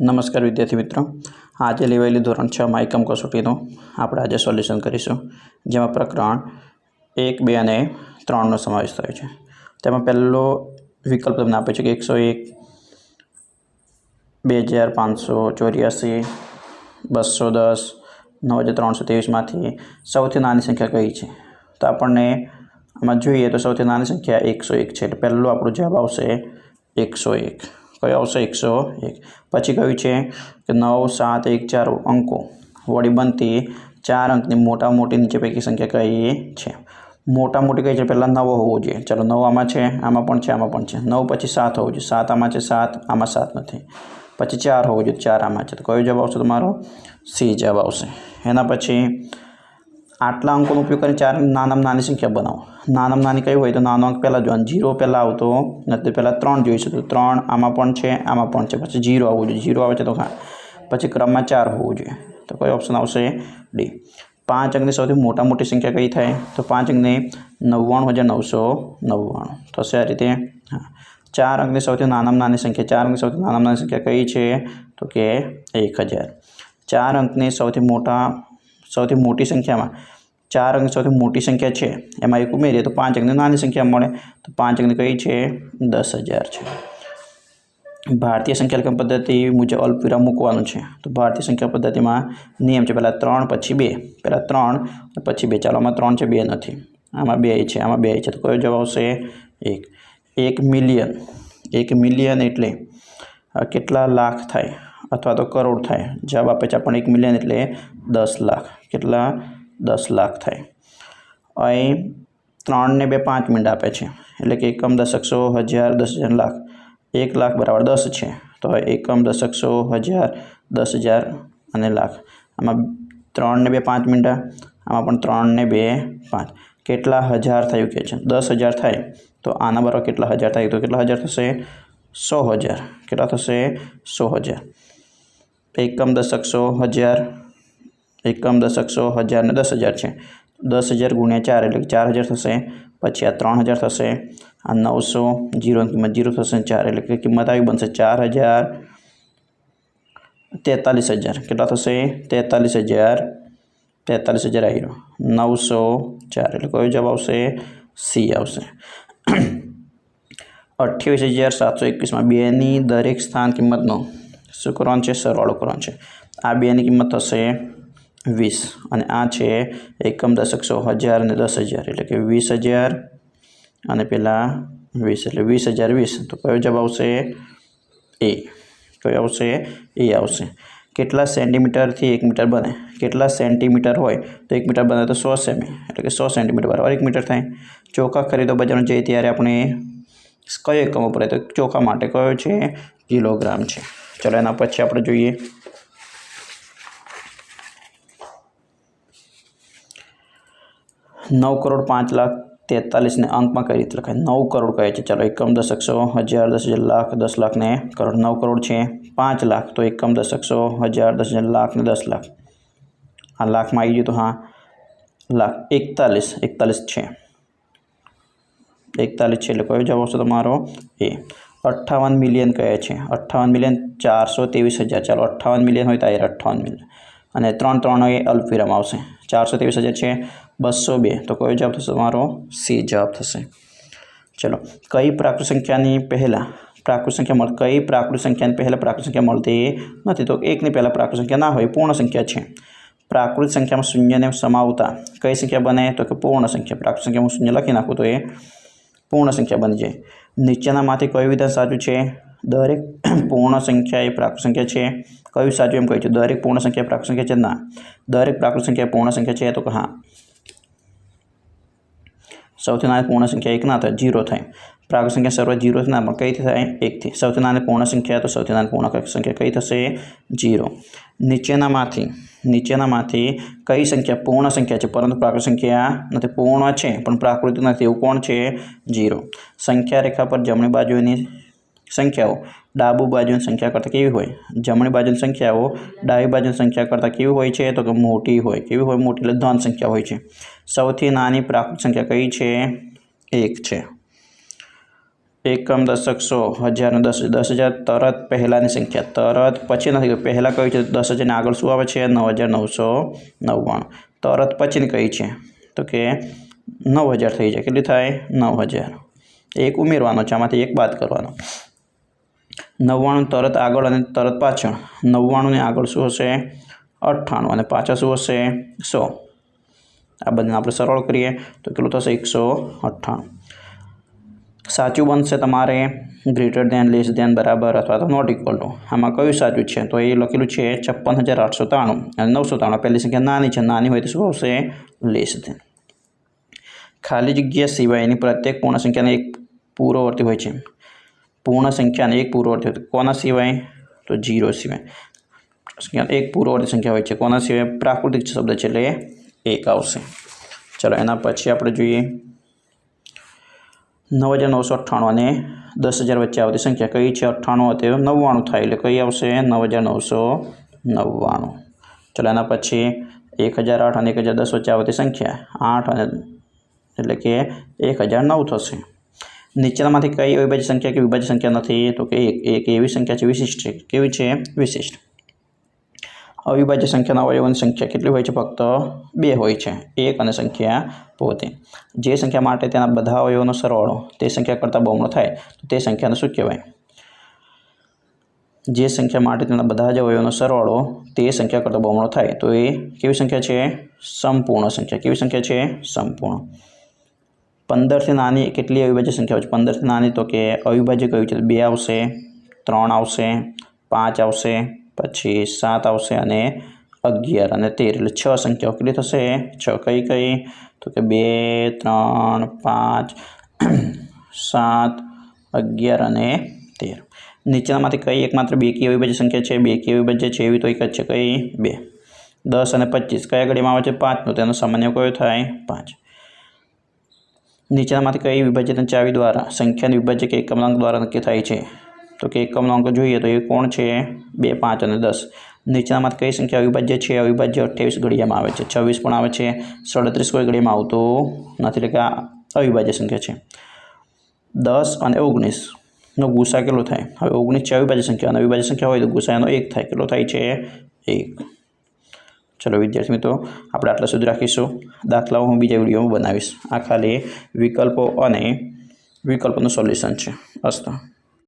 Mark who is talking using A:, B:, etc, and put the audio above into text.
A: નમસ્કાર વિદ્યાર્થી મિત્રો. આજે લેવાયેલી ધોરણ છ માયકમ કસોટીનું આપણે આજે સોલ્યુશન કરીશું. જેમાં પ્રકરણ એક, બે અને ત્રણનો સમાવેશ થયો છે. તેમાં પહેલો વિકલ્પ તમને આપે છે કે એકસો એક, બે હજાર પાંચસો ચોર્યાસી, બસો દસ, નવ હજાર ત્રણસો ત્રેવીસમાંથી સૌથી નાની સંખ્યા કઈ છે? તો આપણને આમાં જોઈએ તો સૌથી નાની સંખ્યા એકસો એક છે. એટલે પહેલો આપણો જવાબ આવશે એકસો એક. કયો આવશે? એકસો એક. પછી કયું છે કે નવ, સાત, એક, ચાર અંકો. વળી બનતી ચાર અંકની મોટા મોટી નીચે પૈકી સંખ્યા કઈ છે? મોટા મોટી કઈ છે? પહેલાં નવો હોવો જોઈએ. ચાલો, નવ આમાં છે, આમાં પણ છે, આમાં પણ છે. નવ પછી સાત હોવું જોઈએ. સાત આમાં છે, સાત, આમાં સાત નથી. પછી ચાર હોવું જોઈએ. ચાર આમાં છે. તો કયો જવાબ આવશે તમારો? સી જવાબ આવશે. એના પછી આટલા અંકોનો ઉપયોગ કરીને ચાર નાનામાં નાની સંખ્યા બનાવો. નાનામાં નાની કઈ હોય તો નાનો અંક પહેલાં જોવાનો. જીરો પહેલાં આવતો નથી પહેલાં ત્રણ જોઈશું તો ત્રણ આમાં પણ છે, આમાં પણ છે. પછી જીરો આવવું જોઈએ. જીરો આવે છે તો હા. પછી ક્રમમાં ચાર હોવું જોઈએ. તો કયો ઓપ્શન આવશે ડી. પાંચ અંકની સૌથી મોટા મોટી સંખ્યા કઈ થાય? તો પાંચ અંકની નવ્વાણું હજાર નવસો નવ્વાણું. થશે આ રીતે, હા. ચાર અંકની સૌથી નાનામાં નાની સંખ્યા. ચાર અંકની સૌથી નાનામાં નાની સંખ્યા કઈ છે? તો કે એક હજાર. ચાર અંકની સૌથી મોટા સૌથી મોટી સંખ્યામાં ચાર અંક સૌથી મોટી સંખ્યા છે. એમાં એક ઉમેરીએ તો પાંચ અંકની નાની સંખ્યા મળે. તો પાંચ અંકની કઈ છે? દસ હજાર છે. ભારતીય સંખ્યાલકન પદ્ધતિ મુજબ અલ્પવિરામ મૂકવાનું છે. તો ભારતીય સંખ્યા પદ્ધતિમાં નિયમ છે પહેલાં ત્રણ, પછી બે. પહેલાં ત્રણ, પછી બે. ચાલો, આમાં ત્રણ છે, બે નથી. આમાં બે છે, આમાં બે છે. તો કયો જવાબ આવશે? એક. એક મિલિયન. એક મિલિયન એટલે કેટલા લાખ થાય? અથવા તો કરોડ થાય. જવાબ આપે છે આપણને એક મિલિયન એટલે દસ લાખ. કેટલા? દસ લાખ થાય. અહીં ત્રણને બે પાંચ મિનિટ આપે છે. એટલે કે એકમ દશક સો હજાર દસ હજાર લાખ. એક લાખ બરાબર દસ છે. તો એકમ દશક સો હજાર દસ હજાર અને લાખ. આમાં ત્રણને બે પાંચ મિનિટ આમાં પણ ત્રણને બે પાંચ. કેટલા હજાર થયું કે છે. દસ હજાર થાય તો આના બરાબર કેટલા હજાર થાય? તો કેટલા હજાર થશે? સો હજાર. કેટલા થશે? સો હજાર. એકમ દશક સો હજાર એકમ દશક સો હજાર ને દસ હજાર છે. દસ હજાર ગુણ્યા ચાર એટલે કે ચાર હજાર થશે, પછી આ ત્રણ હજાર થશે, આ નવસો જીરોની કિંમત જીરો થશે ચાર એટલે કે કિંમત આવી બનશે ચાર હજાર તેતાલીસ હજાર. કેટલા થશે? તેતાલીસ હજાર તેતાલીસ હજાર આવી રહ્યો નવસો ચાર એટલે કયો જવાબ આવશે? સી આવશે. અઠ્યાવીસ હજાર સાતસો એકવીસમાં બેની દરેક સ્થાન કિંમતનો શું કરવાનું છે? સરવાળો કરવાનો છે. આ બેની કિંમત થશે વીસ. અને આ છે એકમ દશક સો હજાર અને દસ હજાર. એટલે કે વીસ હજાર અને પેલા વીસ. એટલે વીસ હજાર વીસ. તો કયો જવાબ આવશે? એ. કયો આવશે? એ આવશે. કેટલા સેન્ટીમીટરથી એક મીટર બને? કેટલા સેન્ટીમીટર હોય? તો એક મીટર બને તો સો સેમી. એટલે કે સો સેન્ટીમીટર બરાબર. એક મીટર થાય. ચોખા ખરીદો બજારમાં જઈએ ત્યારે આપણે કયો એકમ વપરાય? તો ચોખા માટે કયો છે? કિલોગ્રામ છે. ચલો એના પછી આપણે જોઈએ. નવ કરોડ પાંચ લાખ તેતાલીસને અંકમાં કઈ રીતે લખાય નવ કરોડ કહે છે. ચાલો એકમ દશક સો, હજાર દસ હજાર લાખ દસ લાખને કરોડ. નવ કરોડ છે, પાંચ લાખ. તો એકમ દશક સો, હજાર દસ હજાર લાખ દસ લાખ. આ લાખમાં આવી ગયું તો હા, લાખ એકતાલીસ. એકતાલીસ છે. એકતાલીસ છે એટલે કયો જવાબ આવશે તમારો? એ. અઠ્ઠાવન મિલિયન કહે છે. અઠ્ઠાવન મિલિયન ચારસો ત્રેવીસ હજાર. ચાલો અઠ્ઠાવન મિલિયન હોય તો અઠ્ઠાવન મિલિયન. અને ત્રણ ત્રણ એ અલ્પવિરામ આવશે. ચારસો ત્રેવીસ હજાર છે. બસો બે. તો કયો જવાબ થશે તમારો? સી જવાબ થશે. ચલો, કઈ પ્રાકૃત સંખ્યાની પહેલાં, પ્રાકૃત સંખ્યા મળ, કઈ પ્રાકૃત સંખ્યાની પહેલાં પ્રાકૃત સંખ્યા મળતી નથી? તો એકની પહેલાં પ્રાકૃત સંખ્યા ના હોય, પૂર્ણ સંખ્યા છે. પ્રાકૃત સંખ્યામાં શૂન્યને સમાવતા કઈ સંખ્યા બને? તો કે પૂર્ણ સંખ્યા. પ્રાકૃત સંખ્યામાં શૂન્ય લખી નાખું તો એ પૂર્ણ સંખ્યા બની જાય. નીચેનામાંથી કયું વિધાન સાચું છે? દરેક પૂર્ણ સંખ્યા એ પ્રાકૃત સંખ્યા છે. કયું સાચું એમ કહ્યું છે? દરેક પૂર્ણ સંખ્યા પ્રાકૃત સંખ્યા છે? ના. દરેક પ્રાકૃત સંખ્યા પૂર્ણ સંખ્યા છે તો કે હા. સૌથી નાની પૂર્ણ સંખ્યા એક ના થાય જીરો થાય. પ્રાકૃત સંખ્યા શરૂઆત જીરો ના, પણ કઈથી થાય? એકથી સૌથી નાની પૂર્ણ સંખ્યા તો સૌથી નાની પૂર્ણ સંખ્યા કઈ થશે? જીરો નીચેનામાંથી નીચેનામાંથી કઈ સંખ્યા પૂર્ણ સંખ્યા છે? પરંતુ પ્રાકૃત સંખ્યા નથી, પૂર્ણ છે, પણ પ્રાકૃતિક નથી. એવું કોણ છે? જીરો સંખ્યા રેખા પર જમણી બાજુની સંખ્યાઓ. ડાબુ બાજુની સંખ્યા કરતાં કેવી હોય? જમણી બાજુની સંખ્યાઓ ડાબી બાજુની સંખ્યા કરતાં કેવી હોય છે? તો કે મોટી હોય. કેવી હોય મોટી? એટલે ધન સંખ્યા હોય છે. સૌથી નાની પ્રાકૃત સંખ્યા કઈ છે? એક છે. એકમ દશક સો, હજારનો દસ દસ હજાર તરત પહેલાંની સંખ્યા. તરત પછી નથી પહેલાં કયું છે? દસ હજારને આગળ શું આવે છે? નવ હજાર નવસો નવ્વાણું. તરત પછીની કઈ છે? તો કે નવ હજાર થઈ જાય. કેટલી થાય? નવ હજાર. એક ઉમેરવાનો છે. આમાંથી એક બાદ કરવાનો. નવ્વાણું તરત આગળ અને તરત પાછળ. નવ્વાણુંને આગળ શું હશે? અઠ્ઠાણું અને પાછળ શું હશે? સો. આ બધાને આપણે સરળ કરીએ તો કેટલું થશે? એકસો અઠ્ઠાણું. સાચું બનશે તમારે ગ્રેટર દેન લેસ દેન બરાબર અથવા તો નોટ ઇક્વલ ટુ આમાં કયું સાચું છે? તો એ લખેલું છે છપ્પન હજાર આઠસો ત્રાણું અને નવસો ત્રાણું પહેલી સંખ્યા નાની છે. નાની હોય તો શું આવશે? લેસ દેન ખાલી જગ્યા સિવાયની પ્રત્યેક પૂર્ણ સંખ્યાને એક પૂર્વવર્તી હોય છે. પૂર્ણ સંખ્યાને એક પૂર્વવર્તી કોના સિવાય તો જીરો સિવાય એક પૂર્વવર્તી સંખ્યા હોય છે કોના સિવાય પ્રાકૃતિક શબ્દ છે એટલે એક આવશે ચલો એના પછી આપણે જોઈએ નવ હજાર નવસો અઠ્ઠાણું અને દસ હજાર વચ્ચે આવતી સંખ્યા કઈ છે અઠ્ઠાણું હતી નવ્વાણું થાય એટલે કઈ આવશે નવ હજાર નવસો નવ્વાણું ચલો એના પછી એક હજાર આઠ અને એક હજાર દસ વચ્ચે આવતી સંખ્યા આઠ અને એટલે કે એક હજાર નવ થશે નીચેનામાંથી કઈ અવિભાજ્ય સંખ્યા કે વિભાજ્ય સંખ્યા નથી, તો કે એક એક એવી સંખ્યા છે વિશિષ્ટ કેવી છે? વિશિષ્ટ. અવિભાજ્ય સંખ્યાના અવયવોની સંખ્યા કેટલી હોય છે? ફક્ત બે હોય છે. એક અને સંખ્યા પોતે. જે સંખ્યા માટે તેના બધા અવયવોનો સરવાળો, તે સંખ્યા કરતાં બમણો થાય, તો તે સંખ્યાને શું કહેવાય? જે સંખ્યા માટે તેના બધા જ અવયવોનો સરવાળો, તે સંખ્યા કરતાં બમણો થાય, તો એ કેવી સંખ્યા છે? સંપૂર્ણ સંખ્યા. કેવી સંખ્યા છે? સંપૂર્ણ. પંદરથી નાની કેટલી અવિભાજ્ય સંખ્યાઓ છે? પંદરથી નાની તો કે અવિભાજ્ય કયું છે? બે આવશે, ત્રણ આવશે, પાંચ આવશે, પછી સાત આવશે અને અગિયાર અને તેર. એટલે છ સંખ્યાઓ કેટલી થશે? છ કઈ કઈ? તો કે બે, ત્રણ, પાંચ, સાત, અગિયાર અને તેર. નીચેનામાંથી કઈ એકમાત્ર બેકી અવિભાજ્ય સંખ્યા છે? બેકી અવિભાજ્ય છે, એવી તો એક જ છે કઈ? બે. દસ અને પચીસ. કયા ઘડીમાં આવે છે? પાંચનો. તેનો સામાન્ય કયો થાય? પાંચ. નીચેનામાંથી કઈ વિભાજ્યની ચાવી દ્વારા, સંખ્યાની વિભાજ્ય કે એકમનાંક દ્વારા નક્કી થાય છે? તો કે એકમનાંક જોઈએ તો એ કોણ છે? બે, પાંચ અને દસ. નીચેનામાંથી કઈ સંખ્યા અવિભાજ્ય છે? અવિભાજ્ય અઠ્યાવીસ ઘડિયામાં આવે છે. છવ્વીસ પણ આવે છે. સાડત્રીસ કોઈ ઘડિયામાં આવતું નથી. એટલે કે આ અવિભાજ્ય સંખ્યા છે. દસ અને ઓગણીસનો ગુસા કેટલો થાય? હવે ઓગણીસ છે અવિભાજ્ય સંખ્યા. અને અવિભાજ્ય સંખ્યા હોય તો ગુસા એનો એક થાય. કેટલો થાય છે? એક. ચલો વિદ્યાર્થી મિત્રો, આપણે આટલા સુધી રાખીશું. દાખલાઓ હું બીજા વિડીયોમાં બનાવીશ. આ ખાલી વિકલ્પો અને વિકલ્પોનું સોલ્યુશન છે. અસ્ત.